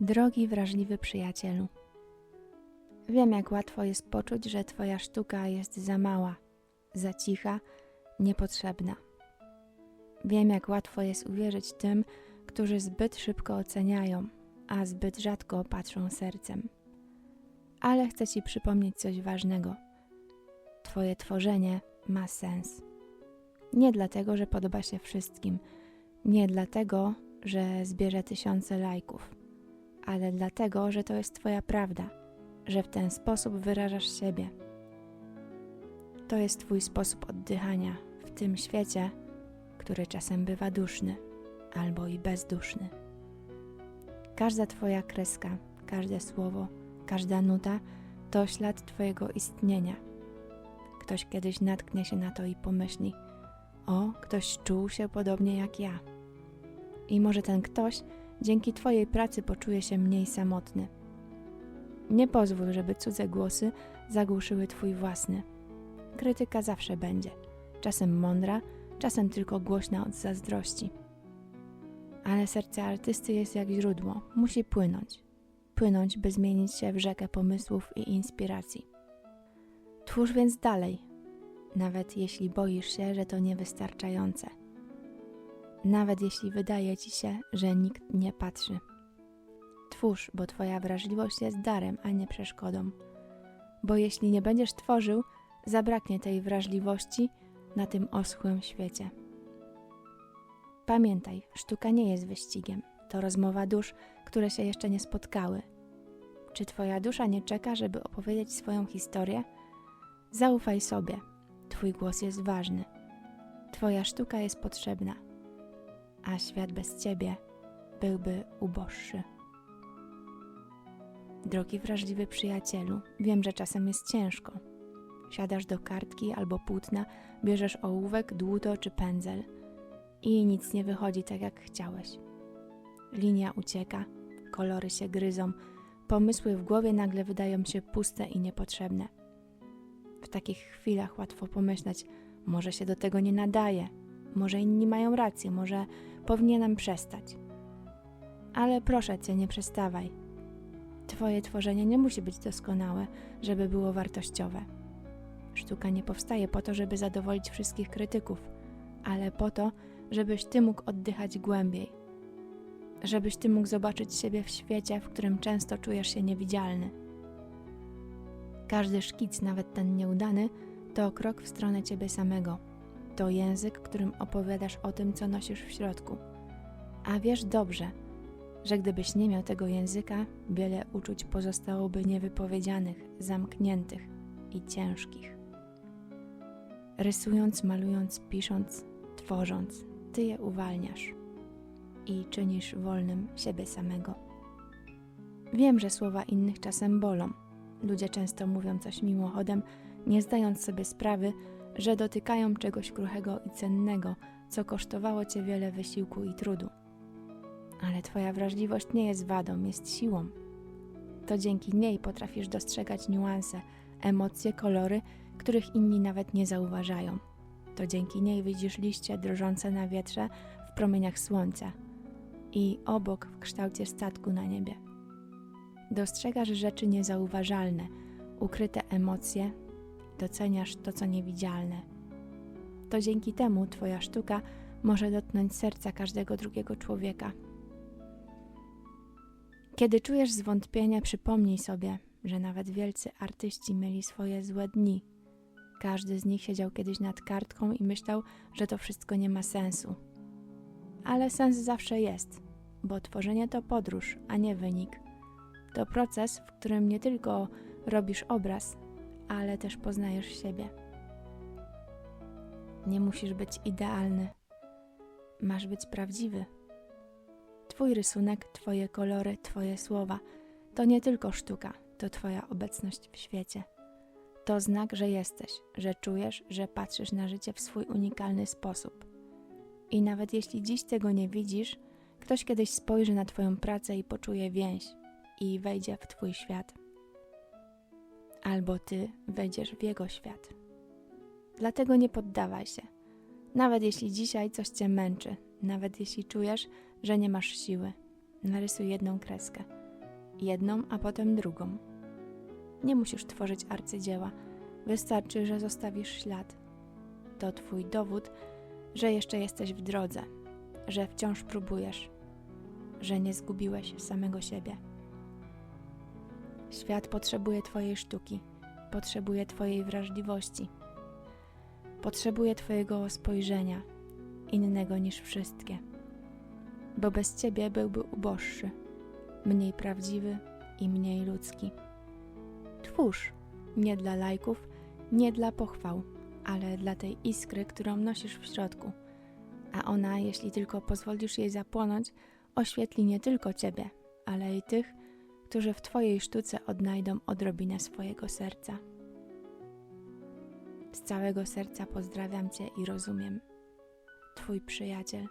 Drogi, wrażliwy przyjacielu, wiem, jak łatwo jest poczuć, że Twoja sztuka jest za mała, za cicha, niepotrzebna. Wiem, jak łatwo jest uwierzyć tym, którzy zbyt szybko oceniają, a zbyt rzadko patrzą sercem. Ale chcę Ci przypomnieć coś ważnego. Twoje tworzenie ma sens. Nie dlatego, że podoba się wszystkim, nie dlatego, że zbierze tysiące lajków, ale dlatego, że to jest Twoja prawda, że w ten sposób wyrażasz siebie. To jest Twój sposób oddychania w tym świecie, który czasem bywa duszny albo i bezduszny. Każda Twoja kreska, każde słowo, każda nuta to ślad Twojego istnienia. Ktoś kiedyś natknie się na to i pomyśli: O, ktoś czuł się podobnie jak ja. I może ten ktoś dzięki Twojej pracy poczuje się mniej samotny. Nie pozwól, żeby cudze głosy zagłuszyły Twój własny. Krytyka zawsze będzie, czasem mądra, czasem tylko głośna od zazdrości. Ale serce artysty jest jak źródło, musi płynąć. Płynąć, by zmienić się w rzekę pomysłów i inspiracji. Twórz więc dalej, nawet jeśli boisz się, że to niewystarczające. Nawet jeśli wydaje ci się, że nikt nie patrzy. Twórz, bo Twoja wrażliwość jest darem, a nie przeszkodą. Bo jeśli nie będziesz tworzył, zabraknie tej wrażliwości na tym oschłym świecie. Pamiętaj, sztuka nie jest wyścigiem. To rozmowa dusz, które się jeszcze nie spotkały. Czy Twoja dusza nie czeka, żeby opowiedzieć swoją historię? Zaufaj sobie. Twój głos jest ważny. Twoja sztuka jest potrzebna, a świat bez Ciebie byłby uboższy. Drogi wrażliwy przyjacielu, wiem, że czasem jest ciężko. Siadasz do kartki albo płótna, bierzesz ołówek, dłuto czy pędzel i nic nie wychodzi tak, jak chciałeś. Linia ucieka, kolory się gryzą, pomysły w głowie nagle wydają się puste i niepotrzebne. W takich chwilach łatwo pomyśleć, może się do tego nie nadaje, może inni mają rację, może powinienem przestać. Ale proszę cię, nie przestawaj. Twoje tworzenie nie musi być doskonałe, żeby było wartościowe. Sztuka nie powstaje po to, żeby zadowolić wszystkich krytyków, ale po to, żebyś ty mógł oddychać głębiej, żebyś ty mógł zobaczyć siebie w świecie, w którym często czujesz się niewidzialny. Każdy szkic, nawet ten nieudany, to krok w stronę ciebie samego. To język, którym opowiadasz o tym, co nosisz w środku. A wiesz dobrze, że gdybyś nie miał tego języka, wiele uczuć pozostałoby niewypowiedzianych, zamkniętych i ciężkich. Rysując, malując, pisząc, tworząc, ty je uwalniasz i czynisz wolnym siebie samego. Wiem, że słowa innych czasem bolą. Ludzie często mówią coś mimochodem, nie zdając sobie sprawy, że dotykają czegoś kruchego i cennego, co kosztowało cię wiele wysiłku i trudu. Ale twoja wrażliwość nie jest wadą, jest siłą. To dzięki niej potrafisz dostrzegać niuanse, emocje, kolory, których inni nawet nie zauważają. To dzięki niej widzisz liście drżące na wietrze w promieniach słońca i obok w kształcie statku na niebie. Dostrzegasz rzeczy niezauważalne, ukryte emocje, doceniasz to, co niewidzialne. To dzięki temu Twoja sztuka może dotknąć serca każdego drugiego człowieka. Kiedy czujesz zwątpienie, przypomnij sobie, że nawet wielcy artyści mieli swoje złe dni. Każdy z nich siedział kiedyś nad kartką i myślał, że to wszystko nie ma sensu. Ale sens zawsze jest, bo tworzenie to podróż, a nie wynik. To proces, w którym nie tylko robisz obraz, ale też poznajesz siebie. Nie musisz być idealny, masz być prawdziwy. Twój rysunek, Twoje kolory, Twoje słowa to nie tylko sztuka, to Twoja obecność w świecie. To znak, że jesteś, że czujesz, że patrzysz na życie w swój unikalny sposób. I nawet jeśli dziś tego nie widzisz, ktoś kiedyś spojrzy na Twoją pracę i poczuje więź i wejdzie w Twój świat. Albo Ty wejdziesz w Jego świat. Dlatego nie poddawaj się. Nawet jeśli dzisiaj coś Cię męczy, nawet jeśli czujesz, że nie masz siły, narysuj jedną kreskę. jedną, a potem drugą. Nie musisz tworzyć arcydzieła, wystarczy, że zostawisz ślad. To Twój dowód, że jeszcze jesteś w drodze, że wciąż próbujesz, że nie zgubiłeś samego siebie. Świat potrzebuje Twojej sztuki, potrzebuje Twojej wrażliwości, potrzebuje Twojego spojrzenia, innego niż wszystkie, bo bez Ciebie byłby uboższy, mniej prawdziwy i mniej ludzki. Twórz, nie dla lajków, nie dla pochwał, ale dla tej iskry, którą nosisz w środku, a ona, jeśli tylko pozwolisz jej zapłonąć, oświetli nie tylko Ciebie, ale i tych, którzy w Twojej sztuce odnajdą odrobinę swojego serca. Z całego serca pozdrawiam Cię i rozumiem. Twój przyjaciel